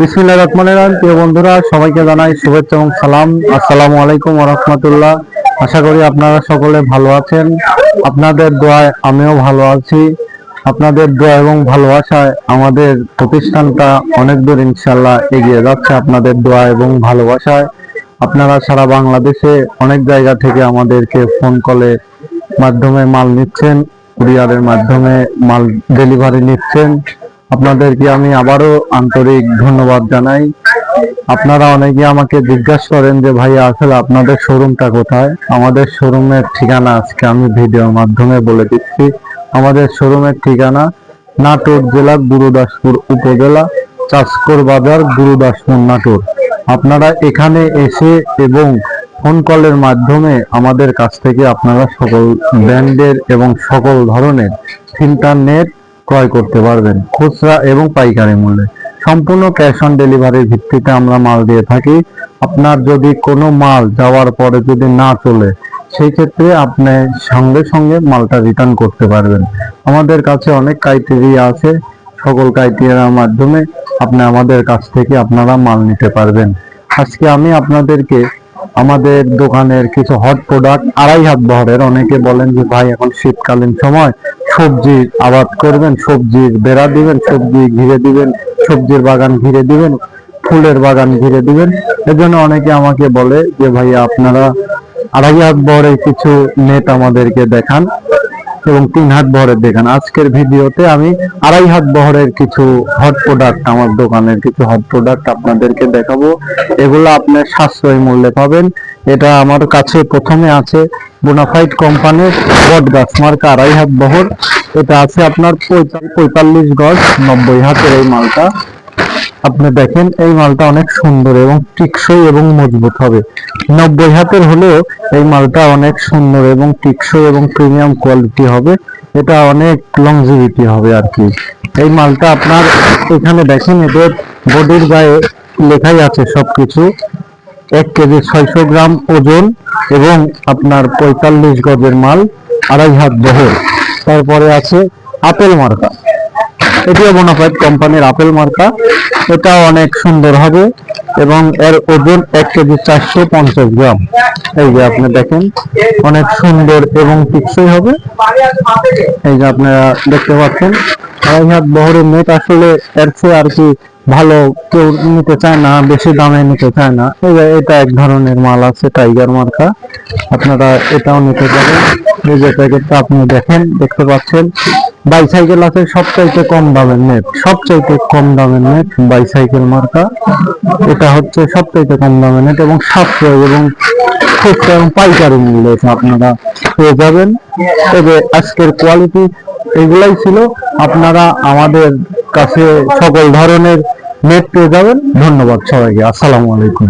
বিসমিল্লাহ রহমানির রহিম। প্রিয় বন্ধুরা, সবাইকে জানাই শুভেচ্ছা এবং সালাম। আসসালামু আলাইকুম ওয়া আশা করি আপনারা সকলে ভালো আছেন। আপনাদের দোয়ায় আমিও ভালো আছি। আপনাদের দোয়া এবং ভালোবাসায় আমাদের প্রতিষ্ঠানটা অনেক দূর ইনশাল্লাহ এগিয়ে যাচ্ছে আপনাদের দোয়া এবং ভালোবাসায়। আপনারা সারা বাংলাদেশে অনেক জায়গা থেকে আমাদেরকে ফোন কলে মাধ্যমে মাল নিচ্ছেন, কুরিয়ারের মাধ্যমে মাল ডেলিভারি নিচ্ছেন। আপনাদেরকে আমি আবারও আন্তরিক ধন্যবাদ জানাই। আপনারা অনেকে আমাকে জিজ্ঞাসা করেন যে, ভাই, আসলে আপনাদের শোরুমটা কোথায়? আমাদের শোরুমের ঠিকানা আজকে আমি ভিডিওর মাধ্যমে বলে দিচ্ছি। আমাদের শোরুমের ঠিকানা নাটোর জেলার গুরুদাসপুর উপজেলা, চাষকর বাজার গুরুদাসপুর, নাটোর। আপনারা এখানে এসে এবং ফোন কলের মাধ্যমে আমাদের কাছ থেকে আপনারা সকল ব্র্যান্ডের এবং সকল ধরনের ইন্টারনেট ক্রয় করতে পারবেন। খুচরা এবং পাইকারি মূল্যে। সম্পূর্ণ ক্যাশ অন ডেলিভারির ভিত্তিতে আমরা মাল দিয়ে থাকি। আপনার যদি কোনো মাল যাওয়ার পরে যদি না চলে, সেই ক্ষেত্রে আপনি সঙ্গে সঙ্গে মালটা রিটার্ন করতে পারবেন। আমাদের কাছে অনেক ক্রাইটেরিয়া আছে। সকল ক্রাইটেরিয়ার মাধ্যমে আপনি আমাদের কাছ থেকে আপনারা মাল নিতে পারবেন। আজকে আমি আপনাদেরকে আমাদের দোকানের কিছু হট প্রোডাক্ট আড়াই হাত বহরের অনেকে বলেন যে ভাই এখন শীতকালীন সময় সবজি আবাদ করবেন সবজির বেড়া দিবেন, সবজি ঘিরে দিবেন, সবজির বাগান ঘিরে দিবেন, ফুলের বাগান ঘিরে দিবেন। এজন্য অনেকে আমাকে বলে যে ভাই আপনারা আড়াই হাত বহরের কিছু নেট আমাদেরকে দেখান এবং তিন হাত বহরের দেখান। আজকের ভিডিওতে আমি আড়াই হাত বহরের কিছু হট প্রোডাক্ট আমার দোকানের কিছু হট প্রোডাক্ট আপনাদেরকে দেখাবো। এগুলো আপনার সাশ্রয় মূল্যে পাবেন। এটা আমার কাছে প্রথমে আছে বোনাফাইড কোম্পানির বট গাছ মার্কা আড়াই হাত বহর। এটা আছে আপনার পঁয়তাল্লিশ গজ, নব্বই হাতের এই মালটা। আপনি দেখেন, এই মালটা অনেক সুন্দর এবং টিকসই এবং মজবুত হবে। নব্বই হাতের হলেও এই মালটা অনেক সুন্দর এবং টিকসই এবং প্রিমিয়াম কোয়ালিটি হবে। এটা অনেক লংজিভিটি হবে আর কি। এই মালটা আপনার এখানে দেখেন, এদের বডির গায়ে লেখাই আছে সবকিছু। এক কেজি ছয়শো গ্রাম ওজন এবং আপনার পঁয়তাল্লিশ গজের মাল, আড়াই হাত বহর তারপরে আছে আপেল মার্কা। এটিও বোনাফাইড কোম্পানির আপেল মার্কা। এটা অনেক সুন্দর হবে এবং এর ওজন এক কেজি চারশো পঞ্চাশ গ্রাম। এই যে আপনি দেখেন, অনেক সুন্দর এবং টিকসই হবে। এই যে আপনারা দেখতে পাচ্ছেন, আড়াই হাত বহরের নেট আসলে এর চেয়ে আর কি ভালো কেউ নিতে চায় না, বেশি দামে নিতে চায় না। এটা এক ধরনের মাল আছে টাইগার মার্কা। আপনারা এটাও নিতে পারেন। এই যে প্যাকেটটা আপনি দেখেন, দেখতে পাচ্ছেন। বাইসাইকেল আছে, সবচাইতে কম দামের নেট সবচাইতে কম দামের নেট বাইসাইকেল মার্কা। এটা হচ্ছে সবচাইতে কম দামের নেট এবং সাশ্রয় এবং খুচরা এবং পাইকারি মূল্যে আপনারা পেয়ে যাবেন। তবে আজকের কোয়ালিটি এগুলাই ছিল। আপনারা আমাদের কাছে সকল ধরনের নেট পেয়ে যাবেন। ধন্যবাদ সবাইকে। আসসালামু আলাইকুম।